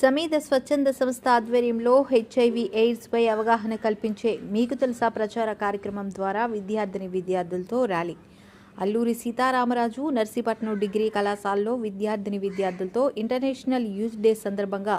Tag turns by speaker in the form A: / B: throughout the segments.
A: సమీద స్వచ్ఛంద సంస్థ ఆధ్వర్యంలో హెచ్ఐవి ఎయిడ్స్ పై అవగాహన కల్పించే మీకు తెలుసా ప్రచార కార్యక్రమం ద్వారా విద్యార్థిని విద్యార్థులతో ర్యాలీ. అల్లూరి సీతారామరాజు నర్సీపట్నం డిగ్రీ కళాశాలలో విద్యార్థిని విద్యార్థులతో ఇంటర్నేషనల్ యూత్ డే సందర్భంగా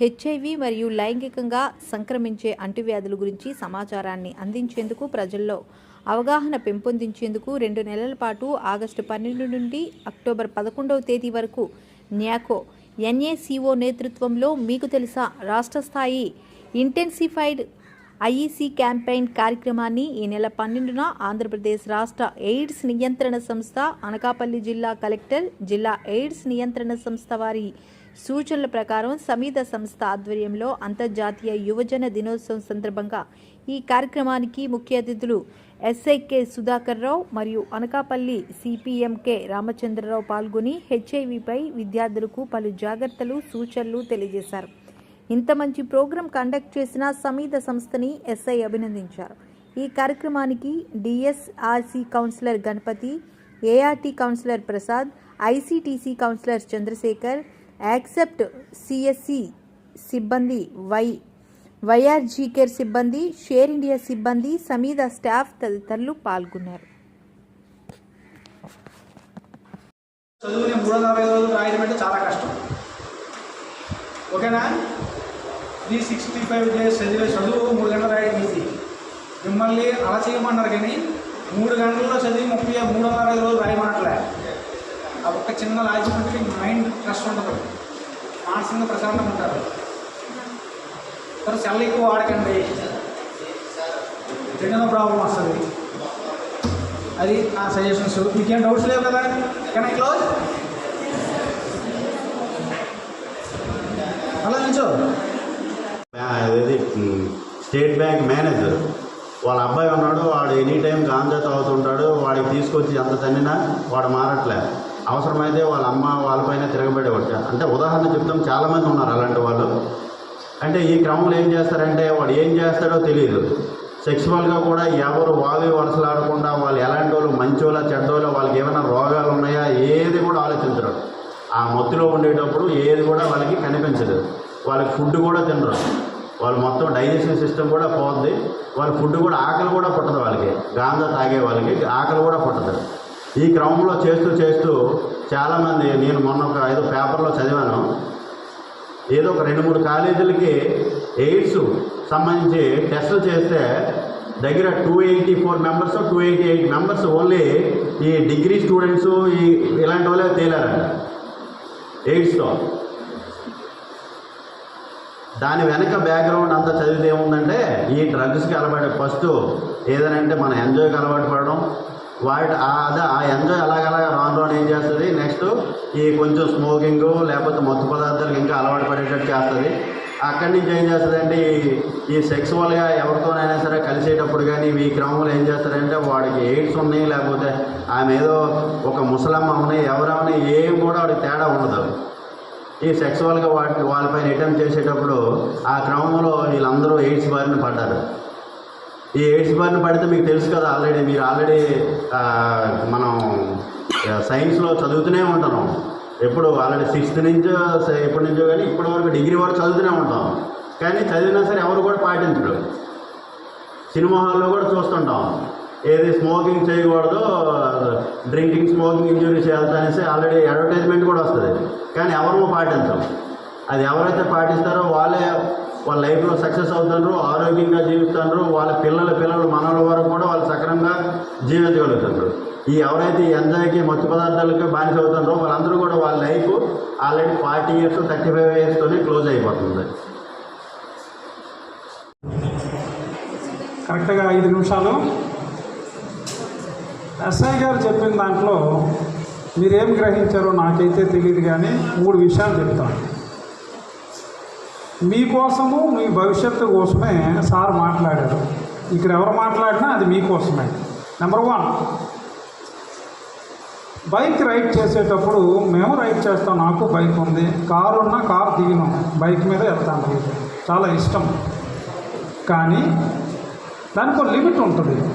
A: హెచ్ఐవి మరియు లైంగికంగా సంక్రమించే అంటువ్యాధుల గురించి సమాచారాన్ని అందించేందుకు ప్రజల్లో అవగాహన పెంపొందించేందుకు రెండు నెలల పాటు ఆగస్టు పన్నెండు నుండి అక్టోబర్ పదకొండవ తేదీ వరకు న్యాకో ఎన్ఏసీఓ నేతృత్వంలో మీకు తెలుసా రాష్ట్ర స్థాయి ఇంటెన్సిఫైడ్ ఐఈసీ క్యాంపెయిన్ కార్యక్రమాన్ని ఈ నెల పన్నెండున ఆంధ్రప్రదేశ్ రాష్ట్ర ఎయిడ్స్ నియంత్రణ సంస్థ అనకాపల్లి జిల్లా కలెక్టర్ జిల్లా ఎయిడ్స్ నియంత్రణ సంస్థ వారి సూచనల ప్రకారం సమీత సంస్థ ఆధ్వర్యంలో అంతర్జాతీయ యువజన దినోత్సవం సందర్భంగా ఈ కార్యక్రమానికి ముఖ్య అతిథులు ఎస్ఐకే సుధాకర్ రావు మరియు అనకాపల్లి సిపిఎంకే రామచంద్రరావు పాల్గొని హెచ్ఐవిపై విద్యార్థులకు పలు జాగ్రత్తలు సూచనలు తెలియజేశారు. ఇంత మంచి ప్రోగ్రాం కండక్ట్ చేసిన సమీద సంస్థని ఎస్ఐ అభినందించారు. ఈ కార్యక్రమానికి DSRC counsellor Ganapathi ART counsellor Prasad ICTC counsellor Chandrashekar accept CSC సిబ్బంది వై వైఆర్జీకేర్ సిబ్బంది షేర్ ఇండియా సిబ్బంది సమీద స్టాఫ్ తదితరులు పాల్గొన్నారు.
B: చదువుని మూడు వందల అరవై రోజులు రాయడం అంటే చాలా కష్టం. ఓకేనా? త్రీ సిక్స్టీ ఫైవ్ డేస్ చదివే చదువు మూడు గంటలు రాయడం ఈజీ మిమ్మల్ని అలా చేయమన్నారు కానీ మూడు గంటల్లో చదివి ముప్పై మూడు వందల అరవై రోజులు రాయమనట్లే. ఆ ఒక్క చిన్న లాజిమెంట్కి మైండ్ ట్రస్ట్ ఉంటుంది మానసికంగా ప్రశాంతంగా ఉంటారు. తర్వాత సెల్ ఎక్కువ వాడకండి. చిన్న ప్రాబ్లం వస్తుంది. అది నా సజెషన్స్ మీకేం డౌట్స్ లేవు కదా? కెన్ ఐ క్లోజ్ అలా నిల్చో
C: స్టేట్ బ్యాంక్ మేనేజర్. వాళ్ళ అబ్బాయి ఉన్నాడు వాడు ఎనీ టైం గాంజా తాగుతుంటాడు వాడికి తీసుకొచ్చి ఎంత తన్నినా వాడు మారట్లే. అవసరమైతే వాళ్ళ అమ్మ వాళ్ళపైన తిరగబడేవాడు అంటే ఉదాహరణ చెప్తాం చాలామంది ఉన్నారు అలాంటి వాళ్ళు. అంటే ఈ క్రమంలో ఏం చేస్తారంటే వాడు ఏం చేస్తాడో తెలియదు. సెక్సువల్గా కూడా ఎవరు వావి వరుసలాడకుండా వాళ్ళు ఎలాంటి వాళ్ళు మంచోళ్ళ చెడ్డోళ్ళ వాళ్ళకి ఏమైనా రోగాలు ఉన్నాయా ఏది కూడా ఆలోచించరు. ఆ మత్తులో ఉండేటప్పుడు ఏది కూడా వాళ్ళకి కనిపించదు. వాళ్ళకి ఫుడ్ కూడా తినరు. వాళ్ళు మొత్తం డైజెషన్ సిస్టమ్ కూడా పోద్ది. వాళ్ళ ఫుడ్ కూడా ఆకలి కూడా పుట్టదు వాళ్ళకి. గాంజా తాగే వాళ్ళకి ఆకలి కూడా పుట్టదు. ఈ క్రమంలో చేస్తూ చేస్తూ చాలామంది నేను మొన్న ఒక ఏదో పేపర్లో చదివాను. ఏదో ఒక రెండు మూడు కాలేజీలకి ఎయిడ్స్ సంబంధించి టెస్టులు చేస్తే దగ్గర two eighty four members two eighty eight members only ఈ డిగ్రీ స్టూడెంట్స్ ఈ ఇలాంటి వాళ్ళే తేలారంట. ఎయిడ్స్తో. దాని వెనక బ్యాక్గ్రౌండ్ అంతా చదివితే ఏముందంటే ఈ డ్రగ్స్కి అలవాటు. ఫస్ట్ ఏదనంటే మనం ఎంజాయ్కి అలవాటు పడడం వాటి ఆ- అదే ఆ ఎంజాయ్ అలాగలాగా రాను రాను ఏం చేస్తుంది? నెక్స్ట్ ఈ కొంచెం స్మోకింగ్ లేకపోతే మత్తు పదార్థాలకు ఇంకా అలవాటు పడేటట్టు చేస్తుంది. అక్కడి నుంచి ఏం చేస్తుందంటే ఈ ఈ సెక్సువల్గా ఎవరితోనైనా సరే కలిసేటప్పుడు కానీ ఈ క్రమంలో ఏం చేస్తారంటే వాడికి ఎయిడ్స్ ఉన్నాయి లేకపోతే ఆమె ఏదో ఒక ముసలమ్మ ఉన్నాయి ఎవరెవరిని ఏం కూడా వాడికి తేడా ఉండదు. ఈ సెక్సువల్గా వాటి వాళ్ళపైన అటెంప్ట్ చేసేటప్పుడు ఆ క్రమంలో వీళ్ళందరూ ఎయిడ్స్ బారిన పడ్డారు. ఈ ఎయిడ్స్ బారిన పడితే మీకు తెలుసు కదా ఆల్రెడీ మీరు ఆల్రెడీ మనం సైన్స్లో చదువుతూనే ఉంటాను ఎప్పుడు ఆల్రెడీ సిక్స్త్ నుంచో ఎప్పటి నుంచో కానీ ఇప్పటి వరకు డిగ్రీ వరకు చదువుతూనే ఉంటాం. కానీ చదివినా సరే ఎవరు కూడా పాటించరు. సినిమా హాల్లో కూడా చూస్తుంటాం. ఏది స్మోకింగ్ చేయకూడదు డ్రింకింగ్ స్మోకింగ్ ఇంజురీస్ వెళ్తా అనేసి ఆల్రెడీ అడ్వర్టైజ్మెంట్ కూడా వస్తుంది. కానీ ఎవరు పాటించం. అది ఎవరైతే పాటిస్తారో వాళ్ళే వాళ్ళ లైఫ్లో సక్సెస్ అవుతున్నారు ఆరోగ్యంగా జీవిస్తున్నారు వాళ్ళ పిల్లల పిల్లలు మనల వరకు కూడా వాళ్ళు సక్రమంగా జీవించగలుగుతున్నారు ఈ ఎవరైతే ఎంజాయ్కి మత్తు పదార్థాలకి బానిస అవుతున్నారో వాళ్ళందరూ కూడా వాళ్ళ life already forty years thirty five ఇయర్స్తోనే close అయిపోతుంది.
D: కరెక్ట్గా ఐదు నిమిషాలు. ఎస్ఐ గారు చెప్పిన దాంట్లో మీరేం గ్రహించారో నాకైతే తెలియదు కానీ మూడు విషయాలు చెప్తాను. మీకోసము మీ భవిష్యత్తు కోసమే సార్ మాట్లాడారు. ఇక్కడ ఎవరు మాట్లాడినా అది మీకోసమే. నెంబర్ వన్ బైక్ రైడ్ చేసేటప్పుడు మేము రైడ్ చేస్తాం నాకు బైక్ ఉంది కారు ఉన్నా కారు దిగినాం బైక్ మీద వెళ్తాను చాలా ఇష్టం. కానీ దానికి ఒక లిమిట్ ఉంటుంది.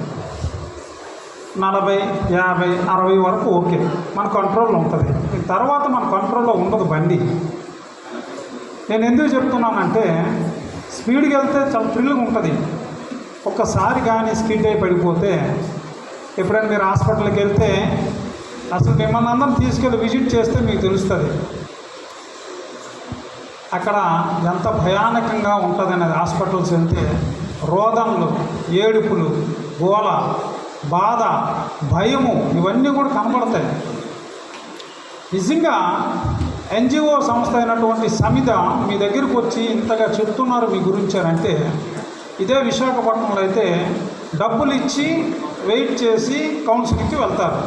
D: నలభై యాభై అరవై వరకు ఓకే. మన కంట్రోల్లో ఉంటుంది. తర్వాత మన కంట్రోల్లో ఉండదు బండి. నేను ఎందుకు చెప్తున్నానంటే స్పీడ్కి వెళ్తే చాలా థ్రిల్గా ఉంటుంది. ఒక్కసారి కానీ స్కిడ్ అయి పడిపోతే ఎప్పుడైనా మీరు హాస్పిటల్కి వెళ్తే అసలు మిమ్మల్ని అందరం తీసుకెళ్ళి విజిట్ చేస్తే మీకు తెలుస్తుంది. అక్కడ ఎంత భయానకంగా ఉంటుంది అనేది హాస్పిటల్స్ వెళ్తే రోదనలు ఏడుపులు గోల బాధ భయము ఇవన్నీ కూడా కనబడతాయి. నిజంగా ఎన్జిఓ సంస్థ అయినటువంటి సమిత మీ దగ్గరికి వచ్చి ఇంతగా చెప్తున్నారు మీ గురించి అని అంటే ఇదే విశాఖపట్నంలో అయితే డబ్బులు ఇచ్చి వెయిట్ చేసి కౌన్సిలింగ్కి వెళ్తారు.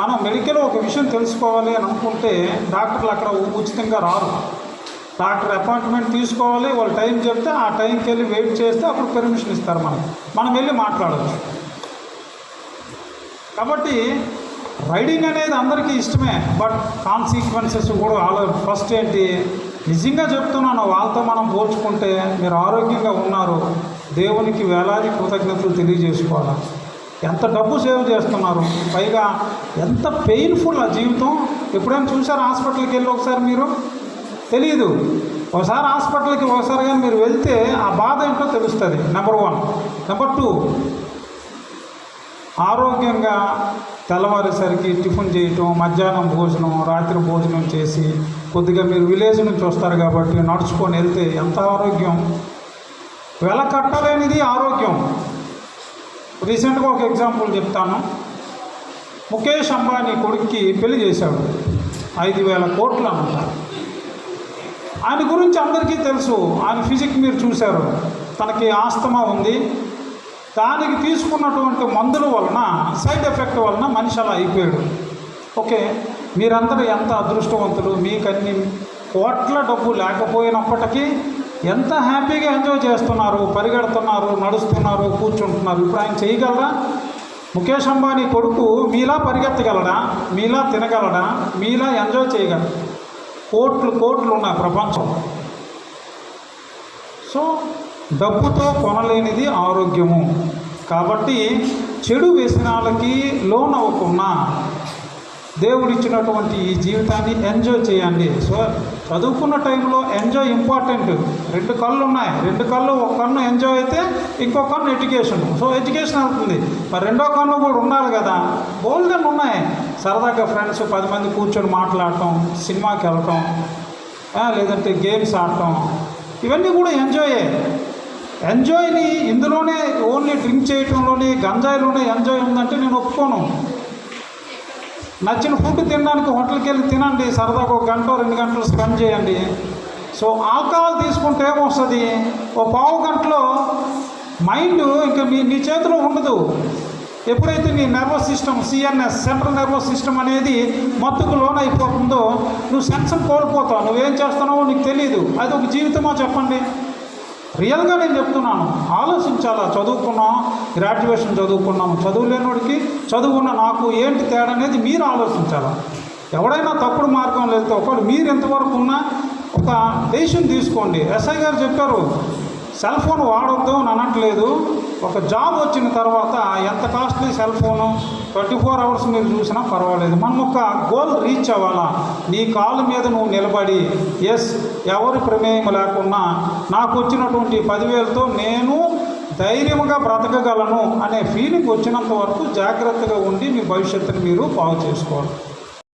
D: మనం మెడికల్ ఒక విషయం తెలుసుకోవాలి అని అనుకుంటే డాక్టర్లు అక్కడ ఉచితంగా రారు. డాక్టర్ అపాయింట్మెంట్ తీసుకోవాలి వాళ్ళు టైం చెప్తే ఆ టైంకి వెళ్ళి వెయిట్ చేస్తే అప్పుడు పెర్మిషన్ ఇస్తారు మనం మనం వెళ్ళి మాట్లాడవచ్చు కాబట్టి రైడింగ్ అనేది అందరికీ ఇష్టమే బట్ కాన్సిక్వెన్సెస్ కూడా ఆలో ఫస్ట్ ఏంటి నిజంగా చెప్తున్నాను వాళ్ళతో మనం పోల్చుకుంటే మీరు ఆరోగ్యంగా ఉన్నారు దేవునికి వేలాది కృతజ్ఞతలు తెలియజేసుకోవాలి. ఎంత డబ్బు సేవ్ చేస్తున్నారు పైగా ఎంత పెయిన్ఫుల్ ఆ జీవితం. ఎప్పుడైనా చూసారు హాస్పిటల్కి వెళ్ళి ఒకసారి మీరు? తెలియదు ఒకసారి హాస్పిటల్కి ఒకసారి కానీ మీరు వెళ్తే ఆ బాధ ఏంటో తెలుస్తుంది నెంబర్ వన్ నెంబర్ టూ ఆరోగ్యంగా తెల్లవారేసరికి టిఫిన్ చేయటం మధ్యాహ్నం భోజనం రాత్రి భోజనం చేసి కొద్దిగా మీరు విలేజ్ నుంచి వస్తారు కాబట్టి నడుచుకొని వెళ్తే ఎంత ఆరోగ్యం? వెల కట్టలేనిది ఆరోగ్యం. రీసెంట్గా ఒక ఎగ్జాంపుల్ చెప్తాను. ముఖేష్ అంబానీ కొడుక్కి పెళ్ళి చేశాడు. ఐదు వేల కోట్లు అన్నమాట ఆయన గురించి అందరికీ తెలుసు. ఆయన ఫిజిక్ మీరు చూశారు. తనకి ఆస్తమా ఉంది. దానికి తీసుకున్నటువంటి మందుల వలన సైడ్ ఎఫెక్ట్ వలన మనిషి అలా అయిపోయాడు. ఓకే మీరందరూ ఎంత అదృష్టవంతులు మీకన్నీ కోట్ల డబ్బు లేకపోయినప్పటికీ ఎంత హ్యాపీగా ఎంజాయ్ చేస్తున్నారు పరిగెడుతున్నారు నడుస్తున్నారు కూర్చుంటున్నారు ఇప్పుడు ఆయన చేయగలరా? ముఖేష్ అంబానీ కొడుకు మీలా పరిగెత్తగలడా? మీలా తినగలడా? మీలా ఎంజాయ్ చేయగలడా? కోట్లు కోట్లు ఉన్నాయి ప్రపంచం సో డబ్బుతో కొనలేనిది ఆరోగ్యము. కాబట్టి చెడు వ్యసనాలకి లోన్ అవ్వకుండా దేవుడిచ్చినటువంటి ఈ జీవితాన్ని ఎంజాయ్ చేయండి. సో చదువుకున్న టైంలో ఎంజాయ్ ఇంపార్టెంట్. రెండు కళ్ళు ఉన్నాయి రెండు కళ్ళు ఒక కన్ను ఎంజాయ్ అయితే ఇంకో కన్ను ఎడ్యుకేషన్. సో ఎడ్యుకేషన్ అవుతుంది. మరి రెండో కన్ను కూడా ఉండాలి కదా. బోల్డెన్ ఉన్నాయి. సరదాగా ఫ్రెండ్స్ పది మంది కూర్చొని మాట్లాడటం సినిమాకి వెళ్ళటం లేదంటే గేమ్స్ ఆడటం ఇవన్నీ కూడా ఎంజాయే. ఎంజాయ్ని ఇందులోనే ఓన్లీ డ్రింక్ చేయటంలోనే గంజాయిలోనే ఎంజాయ్ ఉందంటే నేను ఒప్పుకోను. నచ్చిన ఫుడ్ తినడానికి హోటల్కి వెళ్ళి తినండి సరదాగా ఒక గంట రెండు గంటలు స్పెండ్ చేయండి. సో ఆల్కహాల్ తీసుకుంటే ఏమొస్తుంది? ఓ పావు గంటలో మైండ్ ఇంకా మీ నీ చేతిలో ఉండదు. ఎప్పుడైతే నీ nervous system CNS central nervous system అనేది మత్తుకు లోన్ అయిపోతుందో నువ్వు సెన్సం కోల్పోతావు. నువ్వేం చేస్తున్నావో నీకు తెలియదు అది ఒక జీవితమో చెప్పండి. రియల్గా నేను చెప్తున్నాను. ఆలోచించాలా? చదువుకున్నాం గ్రాడ్యుయేషన్ చదువుకున్నాము. చదువు లేనివాడికి చదువుకున్న నాకు ఏంటి తేడా అనేది మీరు ఆలోచించాలా? ఎవడైనా తప్పుడు మార్గం వెళ్తే ఒకవేళ మీరు ఎంతవరకు ఉన్నా ఒక డెసిషన్ తీసుకోండి. ఎస్ఐ గారు చెప్పారు సెల్ ఫోన్ వాడొద్దు అని అనట్లేదు. ఒక జాబ్ వచ్చిన తర్వాత ఎంత costly cell phone? Twenty four hours మీరు చూసినా పర్వాలేదు. మనం ఒక గోల్ రీచ్ అవ్వాలా? నీ కాలు మీద నువ్వు నిలబడి ఎస్ ఎవరి ప్రమేయం లేకున్నా నాకు వచ్చినటువంటి పదివేలతో నేను ధైర్యంగా బ్రతకగలను అనే ఫీలింగ్ వచ్చినంత వరకు జాగ్రత్తగా ఉండి మీ భవిష్యత్తుని మీరు బాగు చేసుకోవాలి.